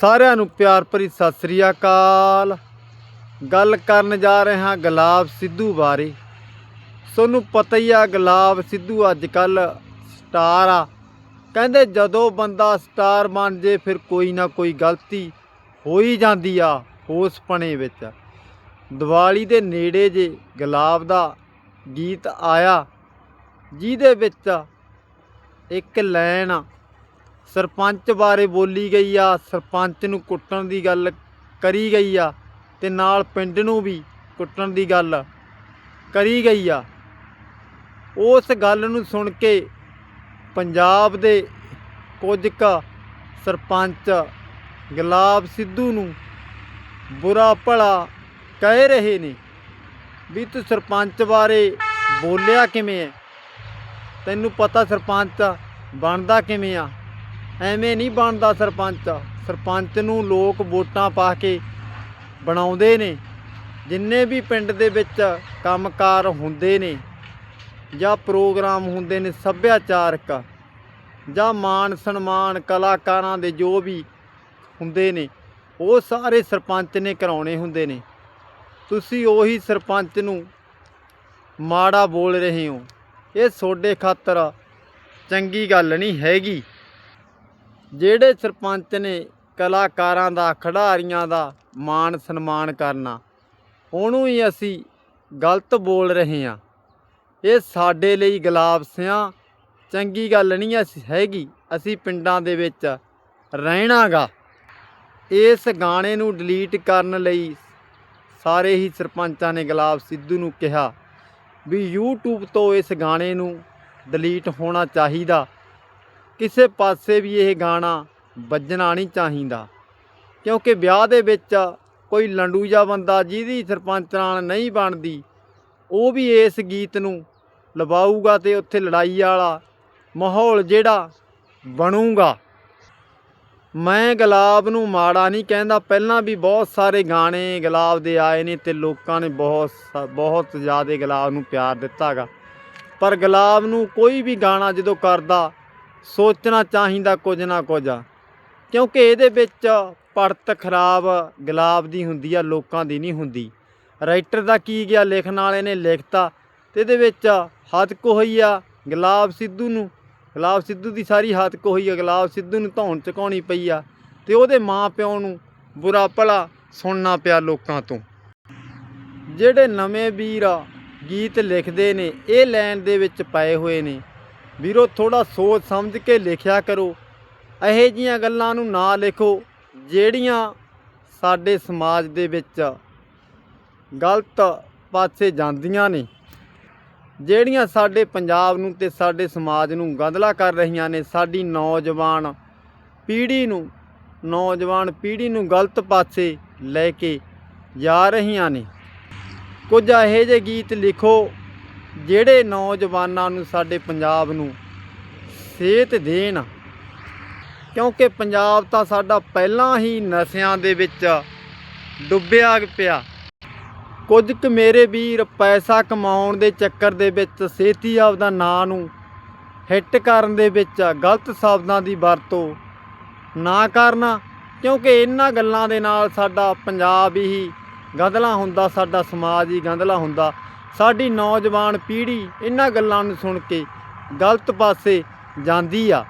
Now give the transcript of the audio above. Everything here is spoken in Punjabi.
ਸਾਰਿਆਂ ਨੂੰ ਪਿਆਰ ਭਰੀ ਸਤਿ ਸ੍ਰੀ ਅਕਾਲ। ਗੱਲ ਕਰਨ ਜਾ ਰਹੇ ਹਾਂ ਗੁਲਾਬ ਸਿੱਧੂ ਬਾਰੇ। ਤੁਹਾਨੂੰ ਪਤਾ ਹੀ ਆ ਗੁਲਾਬ ਸਿੱਧੂ ਅੱਜ ਕੱਲ ਸਟਾਰ ਆ। ਕਹਿੰਦੇ ਜਦੋਂ ਬੰਦਾ ਸਟਾਰ ਬਣ ਜੇ ਫਿਰ ਕੋਈ ਨਾ ਕੋਈ ਗਲਤੀ ਹੋ ਹੀ ਜਾਂਦੀ ਆ ਉਸ ਪਣੇ ਵਿੱਚ। ਦੀਵਾਲੀ ਦੇ ਨੇੜੇ ਜੇ ਗੁਲਾਬ ਦਾ ਗੀਤ ਆਇਆ, ਜਿਹਦੇ ਵਿੱਚ ਇੱਕ ਲਾਈਨ ਸਰਪੰਚ ਬਾਰੇ ਬੋਲੀ ਗਈ ਆ, ਸਰਪੰਚ ਨੂੰ ਕੁੱਟਣ ਦੀ ਗੱਲ ਕਰੀ ਗਈ ਆ ਤੇ ਨਾਲ ਪਿੰਡ ਨੂੰ ਵੀ ਕੁੱਟਣ ਦੀ ਗੱਲ ਕਰੀ ਗਈ ਆ। ਉਸ ਗੱਲ ਨੂੰ ਸੁਣ ਕੇ ਪੰਜਾਬ ਦੇ ਕੁਝ ਕੁ ਸਰਪੰਚ ਗੁਲਾਬ ਸਿੱਧੂ ਨੂੰ ਬੁਰਾ ਭਲਾ ਕਹਿ ਰਹੇ ਨੇ ਵੀ ਤੂੰ ਸਰਪੰਚ ਬਾਰੇ ਬੋਲਿਆ ਕਿਵੇਂ ਹੈ ਤੈਨੂੰ ਪਤਾ ਸਰਪੰਚ ਬਣਦਾ ਕਿਵੇਂ ਆ? ਐਵੇਂ ਨਹੀਂ ਬਣਦਾ ਸਰਪੰਚ। ਸਰਪੰਚ ਨੂੰ ਲੋਕ ਵੋਟਾਂ ਪਾ ਕੇ ਬਣਾਉਂਦੇ ਨੇ। ਜਿੰਨੇ ਵੀ ਪਿੰਡ ਦੇ ਵਿੱਚ ਕੰਮਕਾਰ ਹੁੰਦੇ ਨੇ ਜਾਂ ਪ੍ਰੋਗਰਾਮ ਹੁੰਦੇ ਨੇ ਸੱਭਿਆਚਾਰਕ ਜਾਂ ਮਾਨ ਸਨਮਾਨ ਕਲਾਕਾਰਾਂ ਦੇ ਜੋ ਵੀ ਹੁੰਦੇ ਨੇ, ਉਹ ਸਾਰੇ ਸਰਪੰਚ ਨੇ ਕਰਾਉਣੇ ਹੁੰਦੇ ਨੇ। ਤੁਸੀਂ ਉਹੀ ਸਰਪੰਚ ਨੂੰ ਮਾੜਾ ਬੋਲ ਰਹੇ ਹੋ। ਇਹ ਤੁਹਾਡੇ ਖਾਤਰ ਚੰਗੀ ਗੱਲ ਨਹੀਂ ਹੈਗੀ। ਜਿਹੜੇ ਸਰਪੰਚ ਨੇ ਕਲਾਕਾਰਾਂ ਦਾ, ਖਿਡਾਰੀਆਂ ਦਾ ਮਾਣ ਸਨਮਾਨ ਕਰਨਾ, ਉਹਨੂੰ ਹੀ ਅਸੀਂ ਗਲਤ ਬੋਲ ਰਹੇ ਹਾਂ। ਇਹ ਸਾਡੇ ਲਈ ਗੁਲਾਬ ਸਿਆਂ, ਚੰਗੀ ਗੱਲ ਨਹੀਂ ਅਸੀਂ ਹੈਗੀ। ਅਸੀਂ ਪਿੰਡਾਂ ਦੇ ਵਿੱਚ ਰਹਿਣਾਗਾ। ਇਸ ਗਾਣੇ ਨੂੰ ਡਿਲੀਟ ਕਰਨ ਲਈ ਸਾਰੇ ਹੀ ਸਰਪੰਚਾਂ ਨੇ ਗੁਲਾਬ ਸਿੱਧੂ ਨੂੰ ਕਿਹਾ ਵੀ YouTube ਤੋਂ ਇਸ ਗਾਣੇ ਨੂੰ ਡਿਲੀਟ ਹੋਣਾ ਚਾਹੀਦਾ। ਕਿਸੇ ਪਾਸੇ ਵੀ ਇਹ ਗਾਣਾ ਵੱਜਣਾ ਨਹੀਂ ਚਾਹੀਦਾ। ਕਿਉਂਕਿ ਵਿਆਹ ਦੇ ਵਿੱਚ ਕੋਈ ਲੰਡੂ ਜਿਹਾ ਬੰਦਾ ਜਿਹਦੀ ਸਰਪੰਚ ਨਾਲ ਨਹੀਂ ਬਣਦੀ, ਉਹ ਵੀ ਇਸ ਗੀਤ ਨੂੰ ਲਵਾਊਗਾ ਤੇ ਉੱਥੇ ਲੜਾਈ ਵਾਲਾ ਮਾਹੌਲ ਜਿਹੜਾ ਬਣੂਗਾ। ਮੈਂ ਗੁਲਾਬ ਨੂੰ ਮਾੜਾ ਨਹੀਂ ਕਹਿੰਦਾ, ਪਹਿਲਾਂ ਵੀ ਬਹੁਤ ਸਾਰੇ ਗਾਣੇ ਗੁਲਾਬ ਦੇ ਆਏ ਨੇ ਤੇ ਲੋਕਾਂ ਨੇ ਬਹੁਤ ਸ- ਬਹੁਤ ਜ਼ਿਆਦਾ ਗੁਲਾਬ ਨੂੰ ਪਿਆਰ ਦਿੱਤਾਗਾ। ਪਰ ਗੁਲਾਬ ਨੂੰ ਕੋਈ ਵੀ ਗਾਣਾ ਜਦੋਂ ਕਰਦਾ ਸੋਚਣਾ ਚਾਹੀਦਾ ਕੁਝ ਨਾ ਕੁਝ। ਕਿਉਂਕਿ ਇਹਦੇ ਵਿੱਚ ਪੜਤ ਖਰਾਬ ਗੁਲਾਬ ਦੀ ਹੁੰਦੀ ਆ, ਲੋਕਾਂ ਦੀ ਨਹੀਂ ਹੁੰਦੀ। ਰਾਈਟਰ ਦਾ ਕੀ ਗਿਆ, ਲਿਖਣ ਵਾਲੇ ਨੇ ਲਿਖਤਾ। ਤੇ ਇਹਦੇ ਵਿੱਚ ਹੱਥ ਹੋਈ ਆ ਗੁਲਾਬ ਸਿੱਧੂ ਨੂੰ। ਗੁਲਾਬ ਸਿੱਧੂ ਦੀ ਸਾਰੀ ਹੱਥ ਹੋਈ ਆ, ਗੁਲਾਬ ਸਿੱਧੂ ਨੂੰ ਧੌਣ ਚੁਕਾਉਣੀ ਪਈ ਆ। ਤੇ ਉਹਦੇ ਮਾਂ ਪਿਓ ਨੂੰ ਬੁਰਾ ਭਲਾ ਸੁਣਨਾ ਪਿਆ ਲੋਕਾਂ ਤੋਂ। ਜਿਹੜੇ ਨਵੇਂ ਵੀਰ ਗੀਤ ਲਿਖਦੇ ਨੇ, ਇਹ ਲਾਈਨ ਦੇ ਵਿੱਚ ਪਏ ਹੋਏ ਨੇ। ਵੀਰੋ ਥੋੜਾ ਸੋਚ ਸਮਝ ਕੇ ਲਿਖਿਆ ਕਰੋ। ਇਹੋ ਜੀਆਂ ਗੱਲਾਂ ਨੂੰ ਨਾ ਲਿਖੋ, ਜਿਹੜੀਆਂ ਸਾਡੇ ਸਮਾਜ ਦੇ ਵਿੱਚ ਗਲਤ ਪਾਸੇ ਜਾਂਦੀਆਂ ਨੇ। ਜਿਹੜੀਆਂ ਸਾਡੇ ਪੰਜਾਬ ਨੂੰ ਤੇ ਸਾਡੇ ਸਮਾਜ ਨੂੰ ਗੰਦਲਾ ਕਰ ਰਹੀਆਂ ਨੇ, ਸਾਡੀ ਨੌਜਵਾਨ ਪੀੜ੍ਹੀ ਨੂੰ, ਨੌਜਵਾਨ ਪੀੜ੍ਹੀ ਨੂੰ ਗਲਤ ਪਾਸੇ ਲੈ ਕੇ ਜਾ ਰਹੀਆਂ ਨੇ। ਕੁਝ ਇਹੋ ਜਿਹੇ ਗੀਤ ਲਿਖੋ ਜਿਹੜੇ ਨੌਜਵਾਨਾਂ ਨੂੰ ਸਾਡੇ ਪੰਜਾਬ ਨੂੰ ਸੇਧ ਦੇਣ, ਕਿਉਂਕਿ ਪੰਜਾਬ ਤਾਂ ਸਾਡਾ ਪਹਿਲਾਂ ਹੀ ਨਸ਼ਿਆਂ ਦੇ ਵਿੱਚ ਡੁੱਬਿਆ ਪਿਆ। ਕੁਝ ਕੁ ਮੇਰੇ ਵੀਰ ਪੈਸਾ ਕਮਾਉਣ ਦੇ ਚੱਕਰ ਦੇ ਵਿੱਚ ਸੇਤੀ ਆਪਦਾ ਨਾਂ ਨੂੰ ਹਿੱਟ ਕਰਨ ਦੇ ਵਿੱਚ ਗਲਤ ਸ਼ਬਦਾਂ ਦੀ ਵਰਤੋਂ ਨਾ ਕਰਨਾ, ਕਿਉਂਕਿ ਇਹਨਾਂ ਗੱਲਾਂ ਦੇ ਨਾਲ ਸਾਡਾ ਪੰਜਾਬ ਹੀ ਗੰਦਲਾ ਹੁੰਦਾ, ਸਾਡਾ ਸਮਾਜ ਹੀ ਗੰਦਲਾ ਹੁੰਦਾ। ਸਾਡੀ ਨੌਜਵਾਨ ਪੀੜ੍ਹੀ ਇਹਨਾਂ ਗੱਲਾਂ ਨੂੰ ਸੁਣ ਕੇ ਗਲਤ ਪਾਸੇ ਜਾਂਦੀ ਆ।